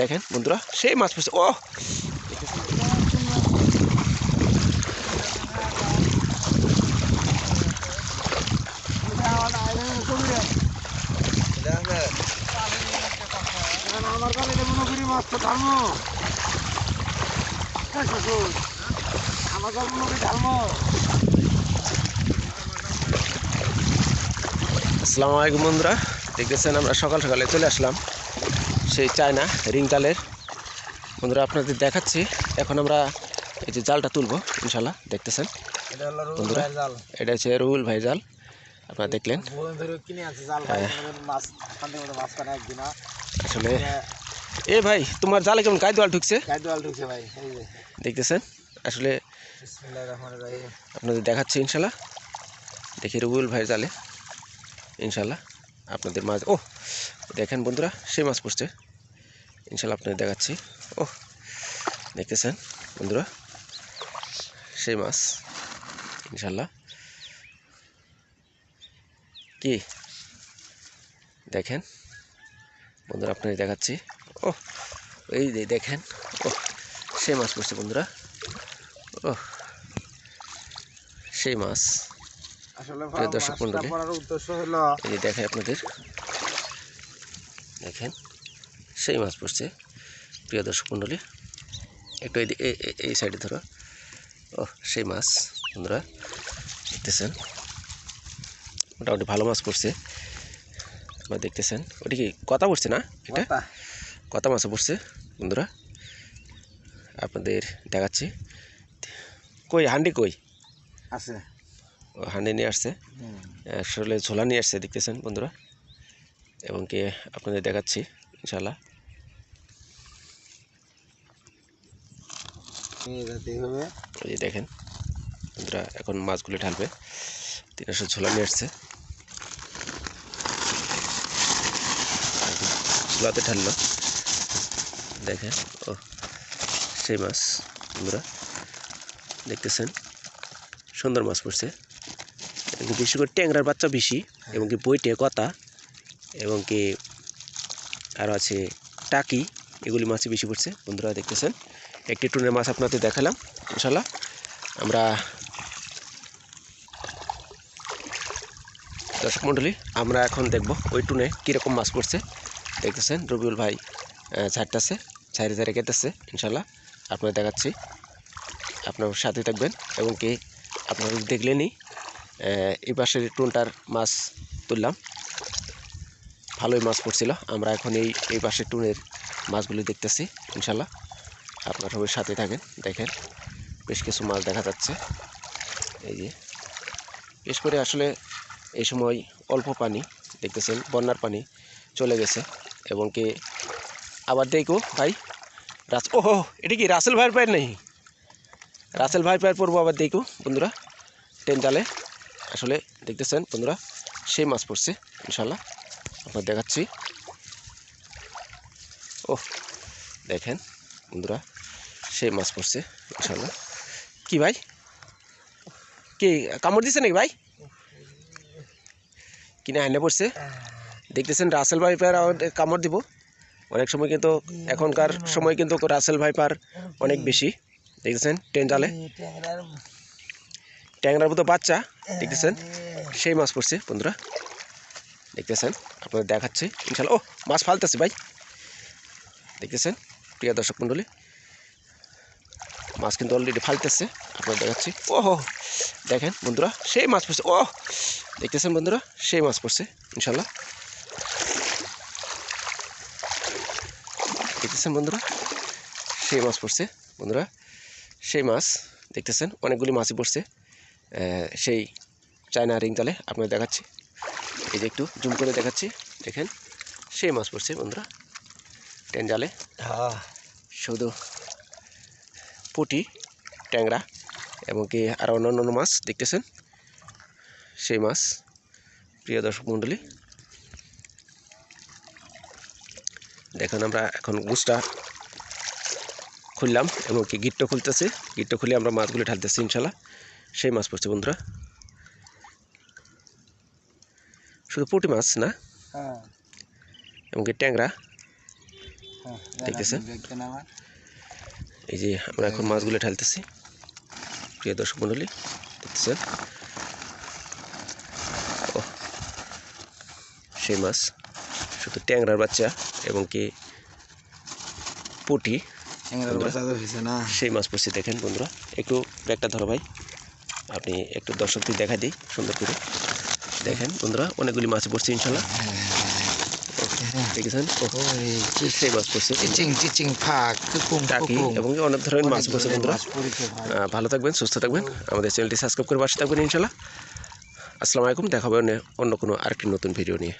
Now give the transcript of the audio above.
দেখেন, বন্ধুরা, সেই মাছ পড়ছে। ও আমার আসসালামু আলাইকুম, বন্ধুরা। দেখতেছেন আমরা সকাল সকালে চলে আসলাম। সেই চায়না রিংতালের বন্ধুরা আপনাদের দেখাচ্ছি। এখন আমরা এই যে জালটা তুলবো ইনশাল্লাহ দেখতেছেন? বন্ধুরা? এটা হচ্ছে রুহুল ভাই জাল। আপনারা দেখলেন? কাটা একদিন আসলে এ ভাই তোমার জালে কেমন কায়দোয়াল ঢুকছে? দোয়াল ঢুকছে ভাই দেখতেছেন? আসলে আপনাদের দেখাচ্ছি ইনশাল্লাহ। দেখি রুবুল ভাই জালে। ইনশাল্লাহ আপনাদের মাছ ও দেখেন বন্ধুরা সেই মাছ পড়ছে ইনশাল্লাহ আপনাদের দেখাচ্ছি। ও দেখতেছেন বন্ধুরা? সেই মাছ ইনশাল্লাহ কি? দেখেন। বন্ধুরা আপনাদের দেখাচ্ছি। ও এই দেখেন। ও সেই মাছ পড়ছে বন্ধুরা। ও সেই মাছ। দর্শক হলো এই দেখায় আপনাদের। দেখেন। সেই মাছ পড়ছে। প্রিয় দর্শক মণ্ডলী একটু এই সাইডে ধরো। ও সেই মাছ বন্ধুরা দেখতেছেন? মোটামুটি ভালো মাছ পড়ছে। আপনারা দেখতেছেন? ওটা কি কথা পড়ছে না এটা? কথা। মাছও পড়ছে বন্ধুরা। আপনাদের দেখাচ্ছি। কই হান্ডি কই? আছে। ও হান্ডি নিয়ে আসছে। আসলে ঝোলা নিয়ে আসছে দেখতেছেন বন্ধুরা? এবং কি আপনাদের দেখাচ্ছি ইনশাল্লাহ নিয়ে যেতে হবে এই যে দেখেন বন্ধুরা এখন মাছগুলি ঢালবে। তিন আসলে ঝোলা নিয়ে আসছে। ঝোলাতে ঢাললো। দেখেন ও সেই মাছ বন্ধুরা দেখতেছেন? সুন্দর মাছ পড়ছে। এবং বেশি করে ট্যাংরার বাচ্চা বেশি এবং কি বইটে কথা এবং কি আরও আছে টাকি এগুলি মাছই বেশি পড়ছে। বন্ধুরা দেখতেছেন? একটি টুনের মাছ আপনাদের দেখালাম ইনশাল্লাহ আমরা দর্শক মণ্ডলী, আমরা এখন দেখব ওই টুনে কীরকম মাছ পড়ছে। দেখতেছেন, রবিউল ভাই ছাড়তেছে, ছাড়ে ছাড়ে কেটেছে ইনশাল্লাহ আপনাদের দেখাচ্ছি। আপনার সাথে থাকবেন এবং কি আপনারা দেখলেনই এই পাশের টুনটার মাছ তুললাম, ভালোই মাছ পড়ছিল। আমরা এখন এই এই পাশের টুনের মাছগুলি দেখতেছি ইনশাল্লাহ আপনারা সবাই সাথে থাকেন, দেখেন বেশ কিছু মাছ দেখা যাচ্ছে। এই যে, বিশেষ করে আসলে এই সময় অল্প পানি, দেখতেছেন বন্যার পানি চলে গেছে এবং কি আবার দেখো ভাই, রাস ও এটা কি রাসেল ভাইয়ের পায়ের নেই রাসেল ভাই পায়ের পড়ব আবার দেখো বন্ধুরা, টেন জালে আসলে দেখতেছেন বন্ধুরা, সেই মাছ পড়ছে ইনশাল্লাহ আপনার দেখাচ্ছি। ও দেখেন। বন্ধুরা, সেই মাছ পড়ছে ইনশাল্লাহ কি ভাই? কি, কামড় দিছে নাকি ভাই? কিনে আইনে পড়ছে। দেখতেছেন রাসেল ভাইপার কামড় দিব। অনেক সময় কিন্তু, এখনকার সময় কিন্তু রাসেল ভাইপার অনেক বেশি। দেখতেছেন টেন জালে। ট্যাংরার মতো বাচ্চা, দেখতেছেন। সেই মাছ পড়ছে, বন্ধুরা। দেখতেছেন, আপনাদের দেখাচ্ছে। ইনশাল্লাহ ও, মাছ ফালতেছে ভাই। দেখতেছেন প্রিয় দর্শক মণ্ডলী, মাছ কিন্তু অলরেডি ফালতেছে আপনারা দেখাচ্ছি। ও হো দেখেন বন্ধুরা, সেই মাছ পড়ছে। ও দেখতেছেন বন্ধুরা, সেই মাছ পড়ছে, ইনশাল্লাহ। দেখতেছেন বন্ধুরা, সেই মাছ পড়ছে, বন্ধুরা, সেই মাছ, দেখতেছেন, অনেকগুলি মাছই পড়ছে সেই চায়না রিং তালে আপনাদের দেখাচ্ছি। এই যে একটু জুম করে দেখাচ্ছি, দেখেন, সেই মাছ পড়ছে বন্ধুরা। টেন জালে হ্যাঁ। শুধু পুঁটি ট্যাংরা এবং কি আরও অন্য অন্য মাছ দেখতেছেন? সেই মাছ প্রিয় দর্শক মণ্ডলী। দেখুন আমরা এখন গুছটা খুললাম এবং কি গিট্টো খুলতেছে। গিট্টো খুলে আমরা মাছগুলি ঢালতেছি ইনশাল্লাহ সেই মাছ পড়ছে বন্ধুরা। শুধু পুঁটি মাছ না? হ্যাঁ। এবং কি ট্যাংরা। দেখতেছেন? এই যে আমরা এখন মাছগুলো ঢালতেছি। প্রিয় দর্শক মণ্ডলী দেখতেছেন? ও সেই মাছ। শুধু ট্যাংরার বাচ্চা এবং কি পুটি। সেই মাছ পড়ছে দেখেন বন্ধুরা। একটু ব্যাগটা ধরো ভাই। আপনি একটু দর্শকদের দেখা দিই সুন্দর করে। দেখেন বন্ধুরা অনেকগুলি মাছ পড়ছে ইনশাল্লাহ। দেখেছেন সেই মাছ পড়ছে চিচিং চিচিং ফাঁক কুকুম টাকি এবং অনেক ধরনের মাছ পড়ছে বন্ধুরা ভালো থাকবেন সুস্থ থাকবেন আমাদের চ্যানেলটি সাবস্ক্রাইব করে পাশে থাকবেন ইনশাল্লাহ আসসালামু আলাইকুম দেখা হবে অন্য কোনো আরেকটি নতুন ভিডিও নিয়ে